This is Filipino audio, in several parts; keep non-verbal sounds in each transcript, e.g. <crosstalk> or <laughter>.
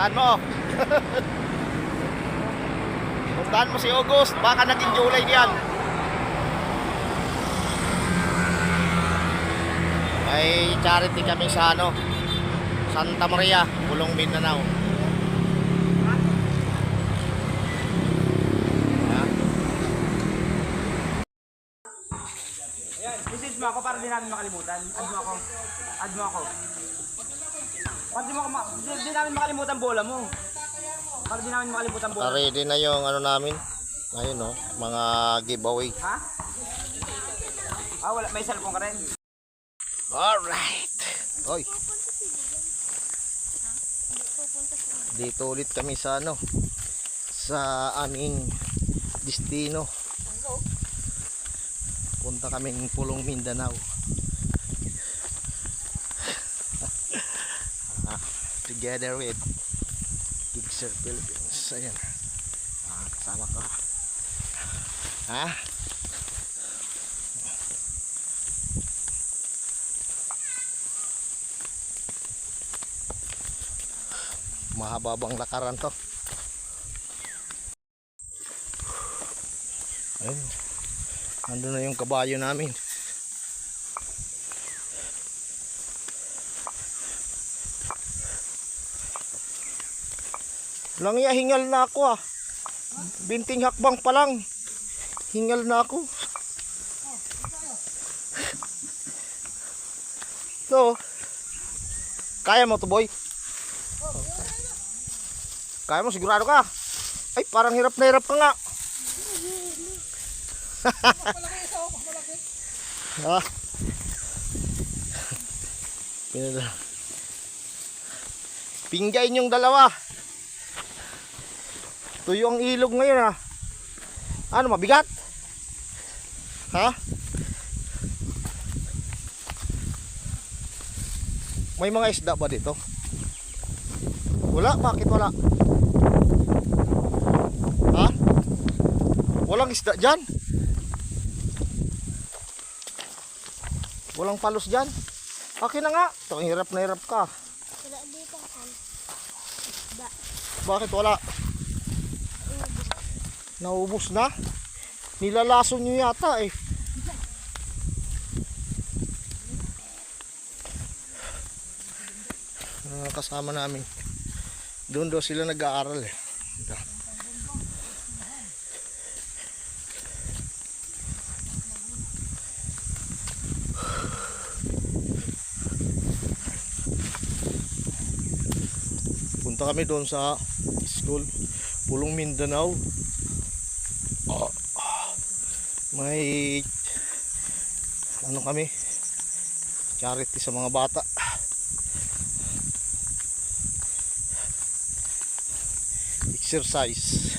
Puntahan mo. Puntahan mo si August. Baka naging July diyan. May charity kami sa ano, Santa Maria, Pulong Mindanao. Message mo ako para di namin makalimutan. Add mo ako. Add mo ako. Para di, ma- di, di namin makalimutan bola mo. Para di namin makalimutan bola. Ready na yung ano namin. Ayun no, mga giveaway. Ha? Ah, wala. May cellphone ka rin. Alright. Oy. Dito ulit kami sa ano sa aming destino. Punta kaming Pulong Mindanao. Together with Gigser Philippines. Ayan. Ah, kasama ko. Ha? mahaba bang lakaran to ayun nandun na yung kabayo namin lang ya hingal na ako ah binting hakbang pa lang hingal na ako so kaya mo to boy kaya mo, sigurado ka. Ay, parang hirap na hirap ka nga. <laughs> ah. Pinala. Pinggain yung dalawa. Tuyo ang ilog ngayon ha. Ano, mabigat? Ha? May mga isda ba dito? Wala, bakit wala? Ha? Walang isda dyan? Walang palos dyan? Akin na nga. Ito, hirap na hirap ka. Wala dito. Bakit wala? Naubos na? Nilalaso nyo yata eh. Mga kasama namin. Doon daw sila nag-aaral eh. Ito. Punta kami doon sa school Pulong Mindanao. May ano kami? Charity sa mga bata. Exercise.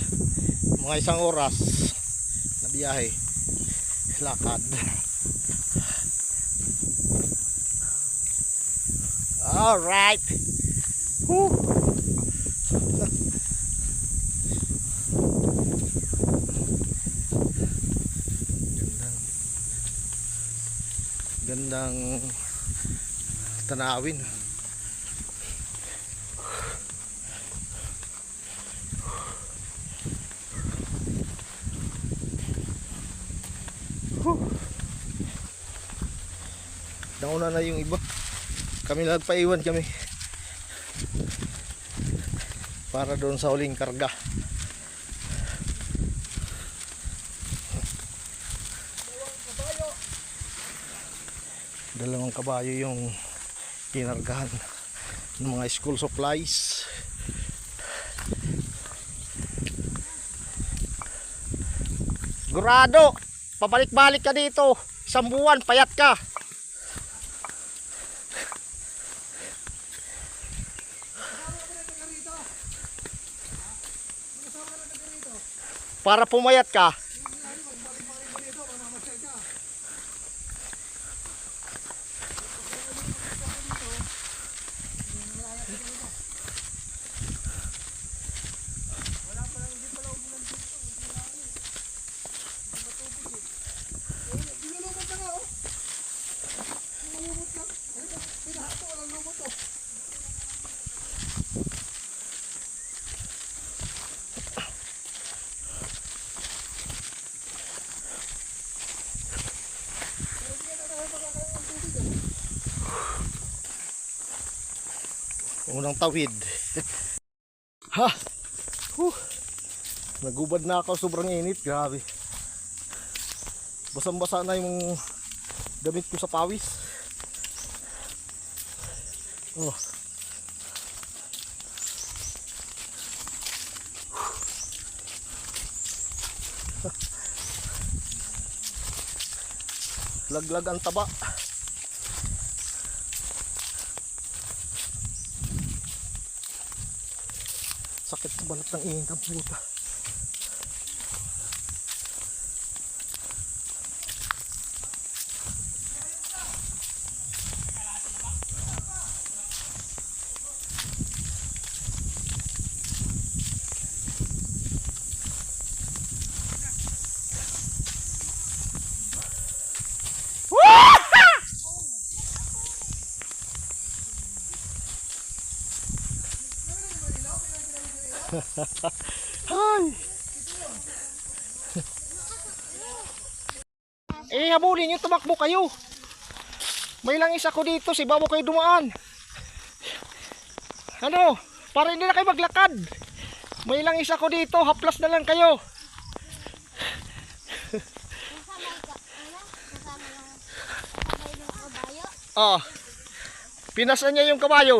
Mga isang oras na biyahe. Lakad. Alright. Whew. Gandang tanawin. Whew. nauna na yung iba. Kami nagpaiwan kami. Para doon sa huling karga dalawang kabayo yung kinargahan ng mga school supplies Sigurado, pabalik-balik ka dito. Isang buwan, payat ka. Para pumayat ka. Unang tawid. <laughs> ha! Huh. Nagubad na ako, sobrang init, grabe. Basang-basa na yung gamit ko sa pawis. Oh. <laughs> Laglag ang taba. Balat ng ang puta. Ay! eh, habulin nyo, tumakbo kayo. May lang isa ko dito, si Babo kayo dumaan. Ano? Para hindi na kayo maglakad. May lang isa ko dito, haplas na lang kayo. Oh. Pinasan niya yung kabayo.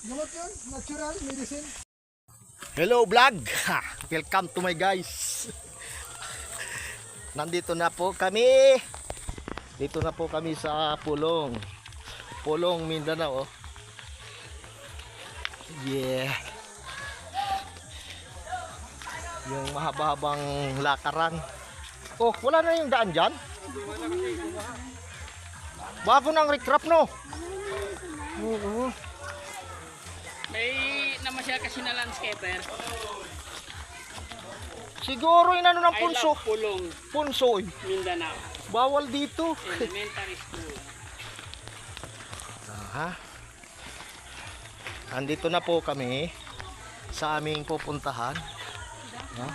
Natural medicine. Hello vlog. Welcome to my guys. Nandito na po kami. Dito na po kami sa Pulong. Pulong Mindanao. oh. Yeah. Yung mahaba-habang lakaran. Oh, wala na yung daan dyan? Bago ng recrap no? Oo. May namasyal kasi na landscaper. Siguro yung ano ng I punso. love Pulong, Punso. eh. Mindanao. Bawal dito. Elementary school. Ha? Andito na po kami sa aming pupuntahan. Ha?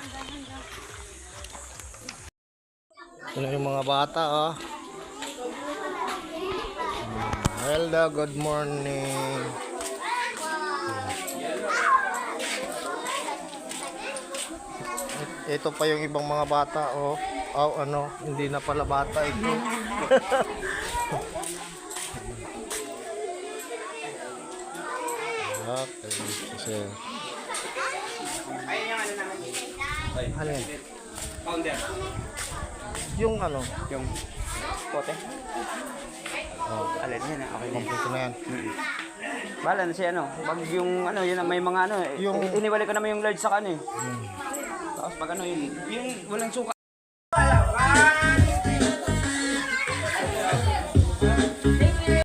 Ito na yung mga bata, oh. Hello, good morning. Ito pa yung ibang mga bata, oh. Oh, ano, hindi na pala bata ito. Okay, kasi... Ayun yung ano namin. Ano yan? Yung ano, Yung pote. oh, Alin yan, ah, okay kompleto na yan. Bahala na siya, ano. Pag yung, ano, yun, may mga, ano, Yung- yung... iniwalay ko naman yung large sa ano, eh. Tapos pag ano, yun, yung walang suka,